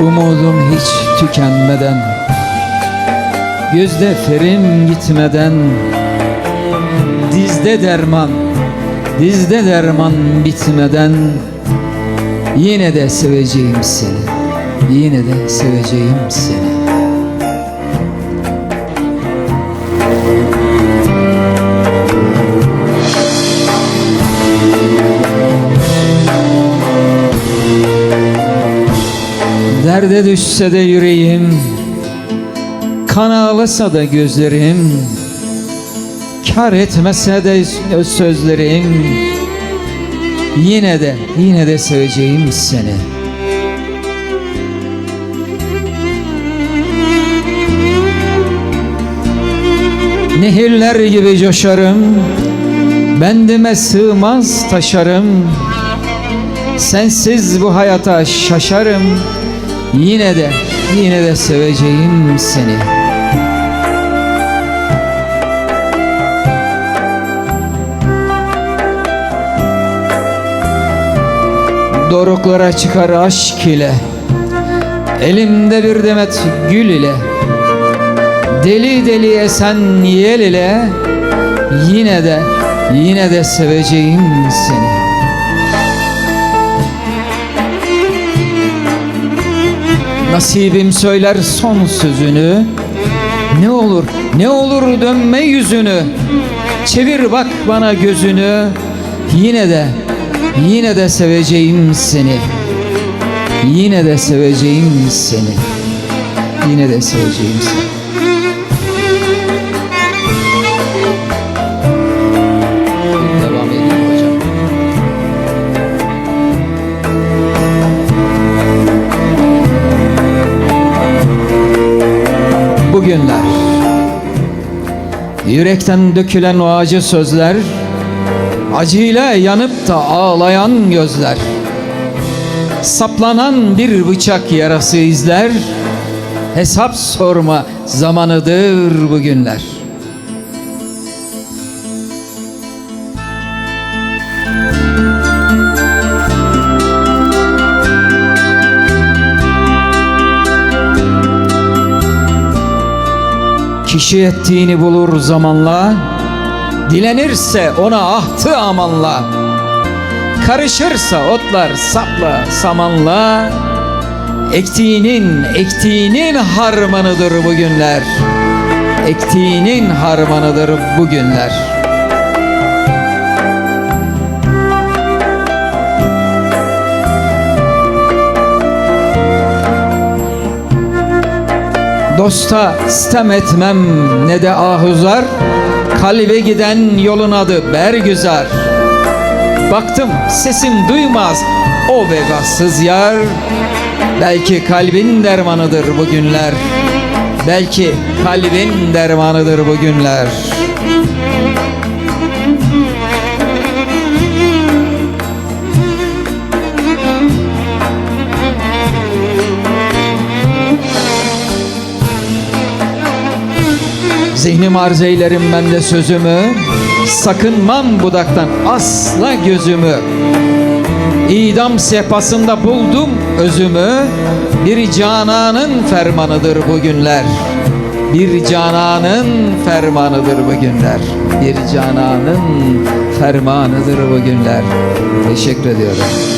Umudum hiç tükenmeden Gözde ferim gitmeden Dizde derman Dizde derman bitmeden Yine de seveceğim seni Yine de seveceğim seni. Derde düşse de yüreğim Kan ağlasa da gözlerim Kar etmese de sözlerim Yine de yine de seveceğim seni. Nehirler gibi coşarım Bendime sığmaz taşarım. Sensiz bu hayata şaşarım Yine de yine de seveceğim seni. Doruklara çıkar aşk ile Elimde bir demet gül ile Deli deli esen yel ile Yine de yine de seveceğim seni Nasibim söyler son sözünü. Ne olur ne olur dönme yüzünü. Çevir bak bana gözünü. Yine de yine de seveceğim seni. Yine de seveceğim seni. Yine de seveceğim seni bugünler Yürekten dökülen o acı sözler Acıyla yanıp da ağlayan gözler. Saplanan bir bıçak yarası izler Hesap sorma zamanıdır bugünler Kişi ettiğini bulur zamanla. Dilenirse ona ahtı amanla. Karışırsa otlar sapla samanla. Ektiğinin ektiğinin harmanıdır bugünler Ektiğinin harmanıdır bugünler Dosta sitem etmem ne de ahuzar. Kalbe giden yolun adı Bergüzar. Baktım sesim duymaz o vefasız yar. Belki kalbin dermanıdır bugünler Belki kalbin dermanıdır bugünler Zihnim arz eylerim ben de sözümü Sakınmam budaktan asla gözümü. İdam sehpasında buldum özümü Bir cananın fermanıdır bugünler Bir cananın fermanıdır bugünler Bir cananın fermanıdır bugünler Teşekkür ediyorum